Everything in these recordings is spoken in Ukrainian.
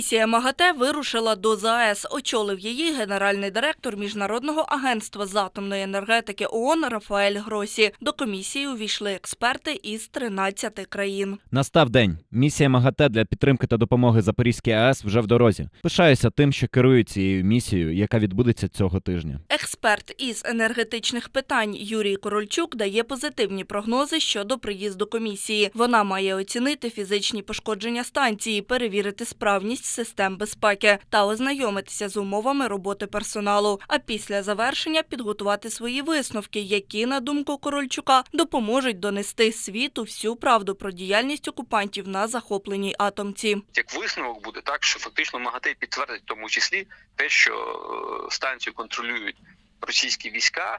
Місія МАГАТЕ вирушила до ЗАЕС. Очолив її генеральний директор Міжнародного агентства з атомної енергетики ООН Рафаель Гросі. До комісії увійшли експерти із 13 країн. Настав день. Місія МАГАТЕ для підтримки та допомоги Запорізькій АЕС вже в дорозі. Пишаюся тим, що керую цією місією, яка відбудеться цього тижня. Експерт із енергетичних питань Юрій Корольчук дає позитивні прогнози щодо приїзду комісії. Вона має оцінити фізичні пошкодження станції, перевірити справність систем безпеки та ознайомитися з умовами роботи персоналу. А після завершення підготувати свої висновки, які, на думку Корольчука, допоможуть донести світу всю правду про діяльність окупантів на захопленій атомці. як висновок буде так, що фактично МАГАТЕ підтвердить в тому числі те, що е, станцію контролюють російські війська.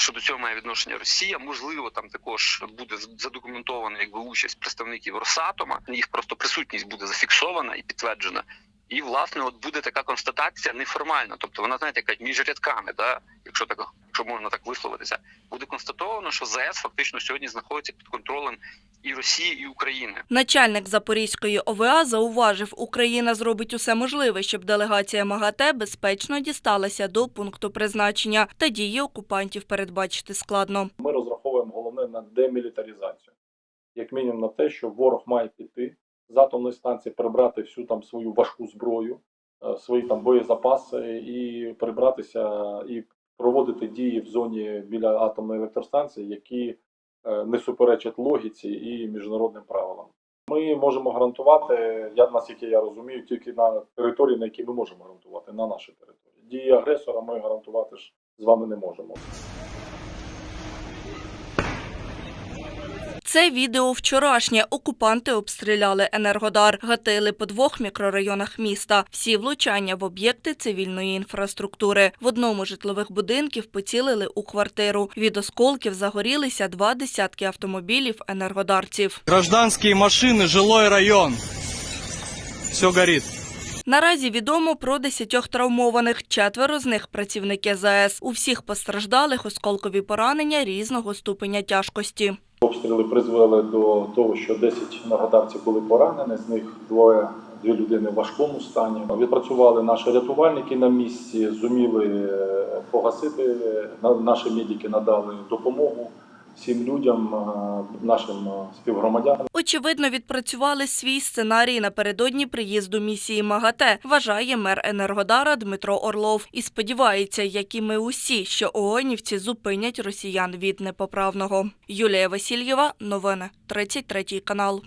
Що до цього має відношення Росія, можливо, там також буде задокументована якби участь представників Росатома. Їх просто присутність буде зафіксована і підтверджена. І власне, от буде така констатація неформальна, тобто вона знаєте, яка між рядками, да, якщо так якщо можна так висловитися, буде констатовано, що ЗАЕС фактично сьогодні знаходиться під контролем і Росії, і України. Начальник Запорізької ОВА зауважив, Україна зробить усе можливе, щоб делегація МАГАТЕ безпечно дісталася до пункту призначення. Та дії окупантів передбачити складно. Ми розраховуємо головне на демілітаризацію, як мінімум на те, що ворог має піти з атомної станції, прибрати всю там свою важку зброю, е, свої там боєзапаси і прибратися і проводити дії в зоні біля атомної електростанції, які е, не суперечать логіці і міжнародним правилам. Ми можемо гарантувати, я наскільки я розумію, тільки на території, на якій ми можемо гарантувати, на нашій території. Дії агресора ми гарантувати ж з вами не можемо. Це відео вчорашнє. Окупанти обстріляли Енергодар, гатили по двох мікрорайонах міста. Всі влучання в об'єкти цивільної інфраструктури. В одному житлових будинків поцілили у квартиру. Від осколків загорілися два десятки автомобілів енергодарців. Гражданские машины, жилой район. Все горит. Наразі відомо про десятьох травмованих. Четверо з них працівники ЗАЕС. У всіх постраждалих осколкові поранення різного ступеня тяжкості. Обстріли призвели до того, що 10 нагодавців були поранені, з них двоє дві людини в важкому стані. Відпрацювали наші рятувальники на місці, зуміли е, погасити. На- Наші медики надали допомогу всім людям, е, нашим е, співгромадянам. Очевидно, відпрацювали свій сценарій напередодні приїзду місії МАГАТЕ, вважає мер Енергодара Дмитро Орлов. І сподівається, як і ми усі, що ООНівці зупинять росіян від непоправного. Юлія Васильєва, новини, 33 канал.